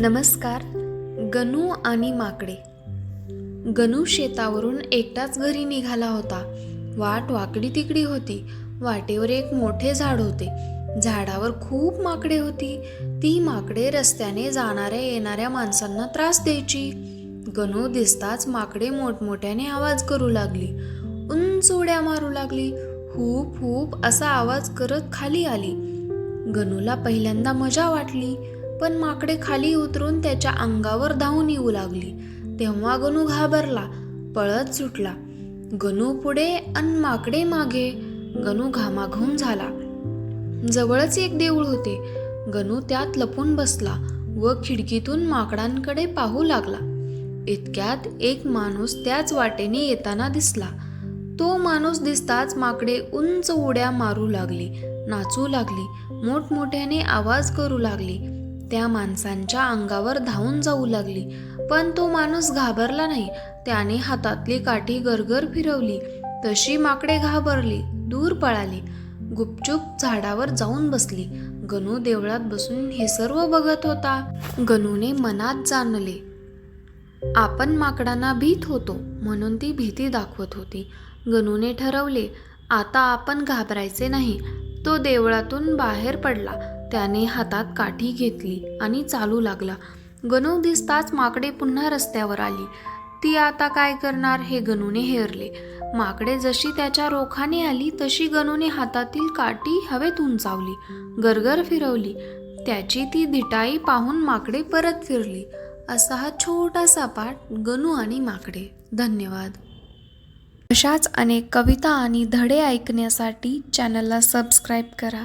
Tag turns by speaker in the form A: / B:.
A: नमस्कार गनू आणि माकडे. गनू शेतावरून एकटाच घरी निघाला होता. वाट वाकडी तिकडी होती. वाटेवर एक मोठे झाड होते. झाडावर खूप माकडे होती. ती माकडे रस्त्याने जाणाऱ्या येणाऱ्या माणसांना त्रास द्यायची. गनू दिसताच माकडे मोठमोठ्याने आवाज करू लागली. उंच उड्या मारू लागली. हूप हूप असा आवाज करत खाली आली. गणूला पहिल्यांदा मजा वाटली. पण माकडे खाली उतरून त्याच्या अंगावर धावून येऊ लागली. तेव्हा गणू घाबरला पळत सुटला. गणू पुढे अन माकडे मागे. गणू घामाघूम झाला. जवळच एक देऊळ होते. गणू त्यात लपून बसला व खिडकीतून माकडांकडे पाहू लागला. इतक्यात एक माणूस त्याच वाटेने येताना दिसला. तो माणूस दिसताच माकडे उंच उड्या मारू लागली नाचू लागली मोठमोठ्याने आवाज करू लागली. त्या माणसांच्या अंगावर धावून जाऊ लागली. पण तो माणूस घाबरला नाही. त्याने हातातली काठी गरगर फिरवली. तशी माकडे घाबरली दूर पळाली. गुपचूप झाडावर जाऊन बसली. गणू देवळात बसून हे सर्व बघत होता. गणूने मनात जाणले आपण माकडांना भीत होतो म्हणून ती भीती दाखवत होती. गणूने ठरवले आता आपण घाबरायचे नाही. तो देवळातून बाहेर पडला. त्याने हातात काठी घेतली आणि चालू लागला. गणू दिसताच माकडे पुन्हा रस्त्यावर आली. ती आता काय करणार हे गणूने हेरले. माकडे जशी त्याच्या रोखाने आली तशी गणूने हातातील काठी हवेत उंचावली. गरगर फिरवली. त्याची ती धिटाई पाहून माकडे परत फिरली. असा हा छोटासा पाठ गणू आणि माकडे. धन्यवाद. अशाच अनेक कविता आणि धडे ऐकण्यासाठी चॅनलला सबस्क्राईब करा.